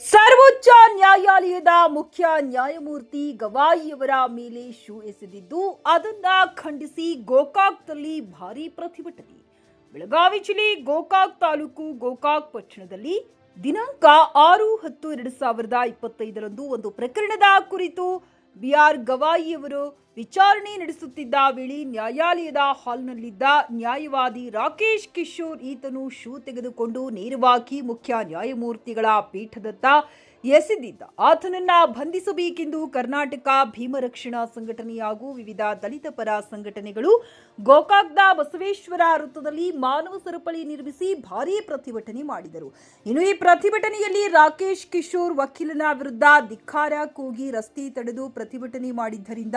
ಸರ್ವೋಚ್ಚ ನ್ಯಾಯಾಲಯದ ಮುಖ್ಯ ನ್ಯಾಯಮೂರ್ತಿ ಗವಾಯಿಯವರ ಮೇಲೆ ಶೂ ಎಸೆದಿದ್ದು, ಅದನ್ನ ಖಂಡಿಸಿ ಗೋಕಾಕ್ದಲ್ಲಿ ಭಾರೀ ಪ್ರತಿಭಟನೆ. ಬೆಳಗಾವಿ ಜಿಲ್ಲೆ ಗೋಕಾಕ್ ತಾಲೂಕು ಗೋಕಾಕ್ ಪಟ್ಟಣದಲ್ಲಿ ದಿನಾಂಕ ಆರು ಹತ್ತು ಎರಡು ಸಾವಿರದ ಇಪ್ಪತ್ತೈದರಂದು ಒಂದು ಪ್ರಕರಣದ ಕುರಿತು ಬಿಆರ್ ಗವಾಯಿಯವರು ವಿಚಾರಣೆ ನಡೆಸುತ್ತಿದ್ದ ವೇಳೆ ನ್ಯಾಯಾಲಯದ ಹಾಲ್ನಲ್ಲಿದ್ದ ನ್ಯಾಯವಾದಿ ರಾಕೇಶ್ ಕಿಶೋರ್ ಈತನು ಶೂ ತೆಗೆದುಕೊಂಡು ನೇರವಾಗಿ ಮುಖ್ಯ ನ್ಯಾಯಮೂರ್ತಿಗಳ ಪೀಠದತ್ತ ಎಸೆದಿದ್ದ ಆತನನ್ನ ಬಂಧಿಸಬೇಕೆಂದು ಕರ್ನಾಟಕ ಭೀಮರಕ್ಷಣಾ ಸಂಘಟನೆ ಹಾಗೂ ವಿವಿಧ ದಲಿತ ಪರ ಸಂಘಟನೆಗಳು ಗೋಕಾಕ್ದ ಬಸವೇಶ್ವರ ವೃತ್ತದಲ್ಲಿ ಮಾನವ ಸರಪಳಿ ನಿರ್ಮಿಸಿ ಭಾರೀ ಪ್ರತಿಭಟನೆ ಮಾಡಿದರು. ಇನ್ನು ಈ ಪ್ರತಿಭಟನೆಯಲ್ಲಿ ರಾಕೇಶ್ ಕಿಶೋರ್ ವಕೀಲನ ವಿರುದ್ಧ ಧಿಕ್ಕಾರ ಕೂಗಿ ರಸ್ತೆ ತಡೆದು ಪ್ರತಿಭಟನೆ ಮಾಡಿದ್ದರಿಂದ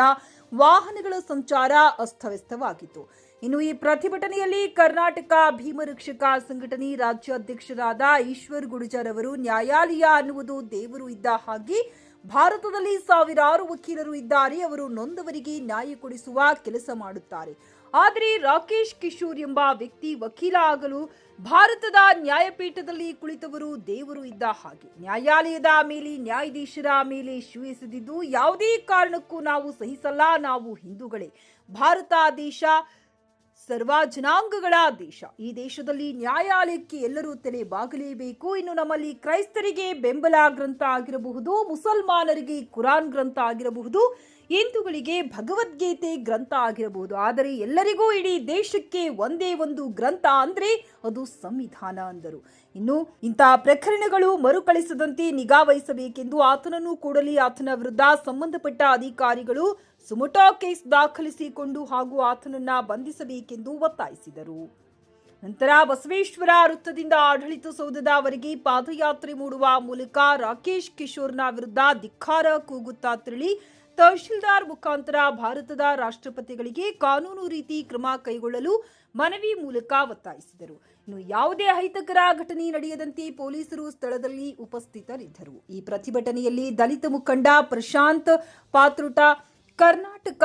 ವಾಹನಗಳ ಸಂಚಾರ ಅಸ್ತವ್ಯಸ್ತವಾಗಿತ್ತು. ಇನ್ನು ಈ ಪ್ರತಿಭಟನೆಯಲ್ಲಿ ಕರ್ನಾಟಕ ಭೀಮರಕ್ಷಕ ಸಂಘಟನೆ ರಾಜ್ಯಾಧ್ಯಕ್ಷರಾದ ಈಶ್ವರ್ ಗುಡಿಜರ್ ಅವರು ನ್ಯಾಯಾಲಯ ಅನ್ನುವುದು ದೇವರು ಇದ್ದ ಹಾಗೆ ಭಾರತದಲ್ಲಿ ಸಾವಿರಾರು ವಕೀಲರು ಇದ್ದಾರೆ. ಅವರು ನೊಂದವರಿಗೆ ನ್ಯಾಯ ಕೊಡಿಸುವ ಕೆಲಸ ಮಾಡುತ್ತಾರೆ. ಆದರೆ ರಾಕೇಶ್ ಕಿಶೋರ್ ಎಂಬ ವ್ಯಕ್ತಿ ವಕೀಲ ಆಗಲು ಭಾರತದ ನ್ಯಾಯಪೀಠದಲ್ಲಿ ಕುಳಿತವರು ದೇವರು ಇದ್ದ ಹಾಗೆ. ನ್ಯಾಯಾಲಯದ ಮೇಲೆ, ನ್ಯಾಯಾಧೀಶರ ಮೇಲೆ ಶೂ ಯಾವುದೇ ಕಾರಣಕ್ಕೂ ನಾವು ಸಹಿಸಲ್ಲ. ನಾವು ಹಿಂದೂಗಳೇ. ಭಾರತ ದೇಶ ಸರ್ವ ಜನಾಂಗಗಳ ದೇಶ. ಈ ದೇಶದಲ್ಲಿ ನ್ಯಾಯಾಲಯಕ್ಕೆ ಎಲ್ಲರೂ ತಲೆ ಬಾಗಲೇಬೇಕು. ಇನ್ನು ನಮ್ಮಲ್ಲಿ ಕ್ರೈಸ್ತರಿಗೆ ಬೆಂಬಲ ಗ್ರಂಥ ಆಗಿರಬಹುದು, ಮುಸಲ್ಮಾನರಿಗೆ ಕುರಾನ್ ಗ್ರಂಥ ಆಗಿರಬಹುದು, ಹಿಂದೂಗಳಿಗೆ ಭಗವದ್ಗೀತೆ ಗ್ರಂಥ ಆಗಿರಬಹುದು. ಆದರೆ ಎಲ್ಲರಿಗೂ ಇಡೀ ದೇಶಕ್ಕೆ ಒಂದೇ ಒಂದು ಗ್ರಂಥ ಅಂದ್ರೆ ಅದು ಸಂವಿಧಾನ ಅಂದರು. ಇನ್ನು ಇಂತಹ ಪ್ರಕರಣಗಳು ಮರುಕಳಿಸದಂತೆ ನಿಗಾ ವಹಿಸಬೇಕೆಂದು ಆತನನ್ನು ಕೂಡಲೇ ಆತನ ವಿರುದ್ಧ ಸಂಬಂಧಪಟ್ಟ ಅಧಿಕಾರಿಗಳು ಸುಮುಟಾ ಕೇಸ್ ದಾಖಲಿಸಿಕೊಂಡು ಹಾಗೂ ಆತನನ್ನ ಬಂಧಿಸಬೇಕೆಂದು ಒತ್ತಾಯಿಸಿದರು. ನಂತರ ಬಸವೇಶ್ವರ ವೃತ್ತದಿಂದ ಆಡಳಿತ ಸೌಧದವರೆಗೆ ಪಾದಯಾತ್ರೆ ಮೂಡುವ ಮೂಲಕ ರಾಕೇಶ್ ಕಿಶೋರ್ನ ವಿರುದ್ಧ ಧಿಕ್ಕಾರ ಕೂಗುತ್ತಾ ತೆರಳಿ, ತಹಶೀಲ್ದಾರ್ ಮುಖಾಂತರ ಭಾರತದ ರಾಷ್ಟ್ರಪತಿಗಳಿಗೆ ಕಾನೂನು ರೀತಿ ಕ್ರಮ ಕೈಗೊಳ್ಳಲು ಮನವಿ ಮೂಲಕ ಒತ್ತಾಯಿಸಿದರು. ಇನ್ನು ಯಾವುದೇ ಅಹಿತಕರ ಘಟನೆ ನಡೆಯದಂತೆ ಪೊಲೀಸರು ಸ್ಥಳದಲ್ಲಿ ಉಪಸ್ಥಿತರಿದ್ದರು. ಈ ಪ್ರತಿಭಟನೆಯಲ್ಲಿ ದಲಿತ ಮುಖಂಡ ಪ್ರಶಾಂತ್ ಪಾತ್ರುಟ ಕರ್ನಾಟಕ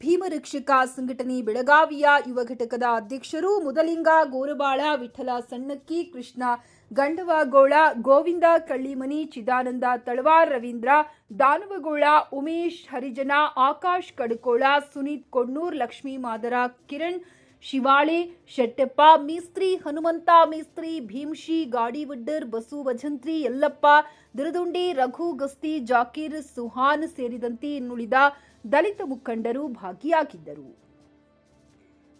ಭೀಮರಕ್ಷಕ ಸಂಘಟನೆ ಬೆಳಗಾವಿಯ ಯುವ ಘಟಕದ ಅಧ್ಯಕ್ಷರು ಮುದಲಿಂಗ ಗೋರಬಾಳ, ವಿಠಲ ಸಣ್ಣಕ್ಕಿ, ಕೃಷ್ಣ ಗಂಡವಗೋಳ, ಗೋವಿಂದ ಕಳ್ಳಿಮನಿ, ಚಿದಾನಂದ ತಳವಾರ್, ರವೀಂದ್ರ ದಾನವಗೋಳ, ಉಮೇಶ್ ಹರಿಜನ, ಆಕಾಶ್ ಕಡಕೋಳ, ಸುನೀತ್ ಕೊಣ್ಣೂರ್, ಲಕ್ಷ್ಮೀ ಮಾದರ ಕಿರಣ್ ಶಿವಾಳೆ, ಶೆಟ್ಟೆಪ್ಪ, ಮೀಸ್ತ್ರಿ, ಹನುಮಂತ, ಮೇಸ್ತ್ರಿ, ಭೀಮ್ಶಿ, ಗಾಡಿವಡ್ಡರ್, ಬಸು, ವಜಂತ್ರಿ, ಯಲ್ಲಪ್ಪ, ದಿರದುಂಡಿ, ರಘು, ಗಸ್ತಿ, ಜಾಕೀರ್, ಸುಹಾನ್ ಸೇರಿದಂತೆ ಇನ್ನುಳಿದ ದಲಿತ ಮುಖಂಡರು ಭಾಗಿಯಾಗಿದ್ದರು.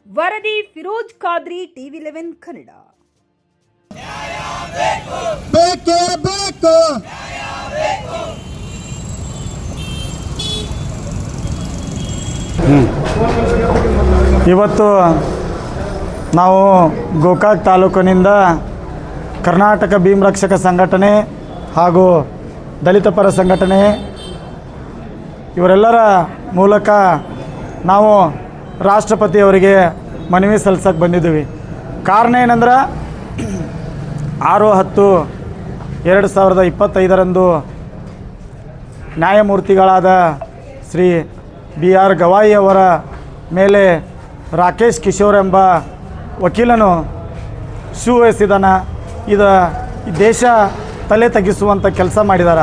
ವರದಿ ಫಿರೋಜ್ ಖಾದ್ರಿ ಟಿವಿ ಲೆವೆನ್ ಕನ್ನಡ. ಬೇಕೇ, ಬೇಕು. ಇವತ್ತು ನಾವು ಗೋಕಾಕ್ ತಾಲೂಕಿನಿಂದ ಕರ್ನಾಟಕ ಭೀಮರಕ್ಷಕ ಸಂಘಟನೆ ಹಾಗೂ ದಲಿತ ಪರ ಸಂಘಟನೆ ಇವರೆಲ್ಲರ ಮೂಲಕ ನಾವು ರಾಷ್ಟ್ರಪತಿಯವರಿಗೆ ಮನವಿ ಸಲ್ಲಿಸಕ್ಕೆ ಬಂದಿದ್ದೀವಿ. ಕಾರಣ ಏನಂದ್ರೆ ಆರು ಹತ್ತು ಎರಡು ಸಾವಿರದ ಇಪ್ಪತ್ತೈದರಂದು ನ್ಯಾಯಮೂರ್ತಿಗಳಾದ ಶ್ರೀ ಬಿ ಆರ್ ಗವಾಯಿ ಅವರ ಮೇಲೆ ರಾಕೇಶ್ ಕಿಶೋರ್ ಎಂಬ ವಕೀಲನು ಶೂ ವಹಿಸಿದಾನ ಇದು ದೇಶ ತಲೆ ತಗ್ಗಿಸುವಂಥ ಕೆಲಸ ಮಾಡಿದಾರ.